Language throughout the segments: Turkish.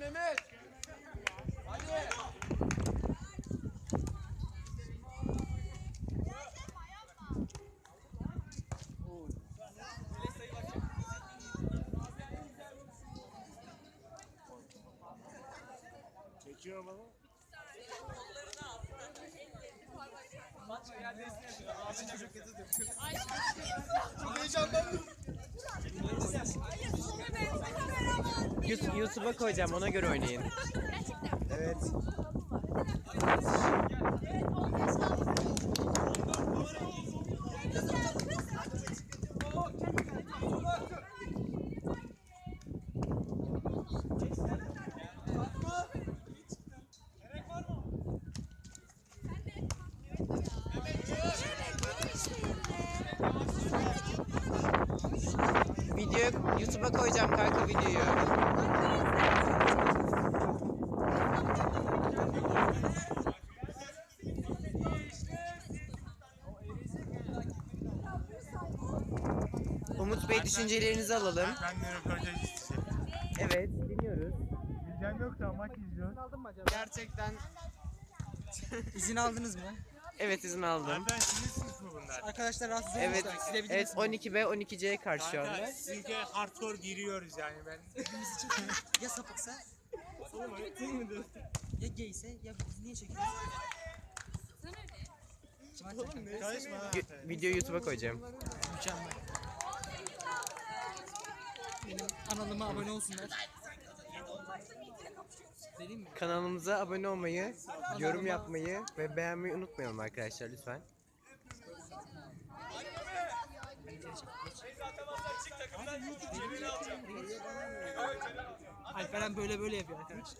Mehmet. Hadi. Geçiyor baba. Kollarını al. Maç geldi. Abi çocuk getirdim. YouTube'a koyacağım ona göre oynayın. Video YouTube'a koyacağım kanka videoyu. Umut Bey düşüncelerinizi alalım. Ben. Evet, dinliyoruz. Diyeceğim yok da maç izliyoruz. Gerçekten İzin aldınız mı? evet izin aldım. Benden sizin sınıf mı bunlar? Arkadaşlar rahatsız Evet, olmuşlar. Evet 12B 12C'ye karşı şu anda. Kanka sizinki hardcore giriyoruz yani ben. Ya sapıksa? ya gayse ya biz niye çekiyoruz? Karışma. Vi- Videoyu YouTube'a koyacağım. Mükemmel. Benim kanalıma abone olsunlar. Dedim mi? Kanalımıza abone olmayı, yorum yapmayı ve beğenmeyi unutmayalım arkadaşlar lütfen. Alperen böyle böyle yapıyor arkadaşlar.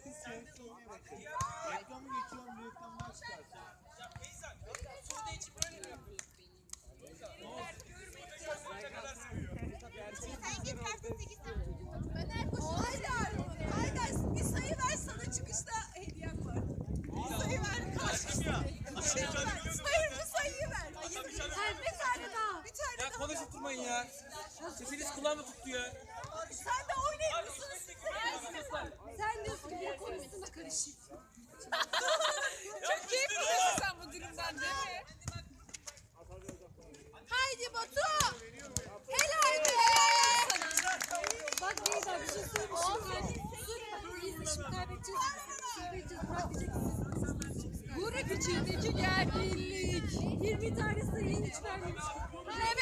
Haydar, Haydar bir sayı ver sana çıkışta hediyem var. Bir sayı ver karşılaşma. Bir sayı ver. Hayır bu sayıyı ver. Hayır bir tane daha. Bir tane Ya daha. Konuşturmayın ya. Sesiniz kulağıma tuttu ya. Sen de oynayın mısınız? Sen diyorsun ki bir konusuna karışık. Çok keyif alıyorsun sen bu durumdan değil mi? Haydi Batu. Helal be. Bak Beyza bir şey söyleyeyim. Biz şimdi kaybedeceğiz. Söyleyeceğiz. Bırak içindeki gerginlik. 20 tane sayı hiç vermemiş. Evet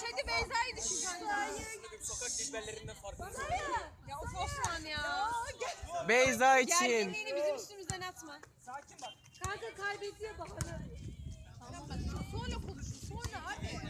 Çeti Beyza'yı düşün. Sokak dilberlerinden farklı. Ya Osman ya. Beyza için. Gerginliğini bizim üstümüzden atma. Sakin bak. Kanka kaybediyor bahane. Sonra konuşun sonra abi.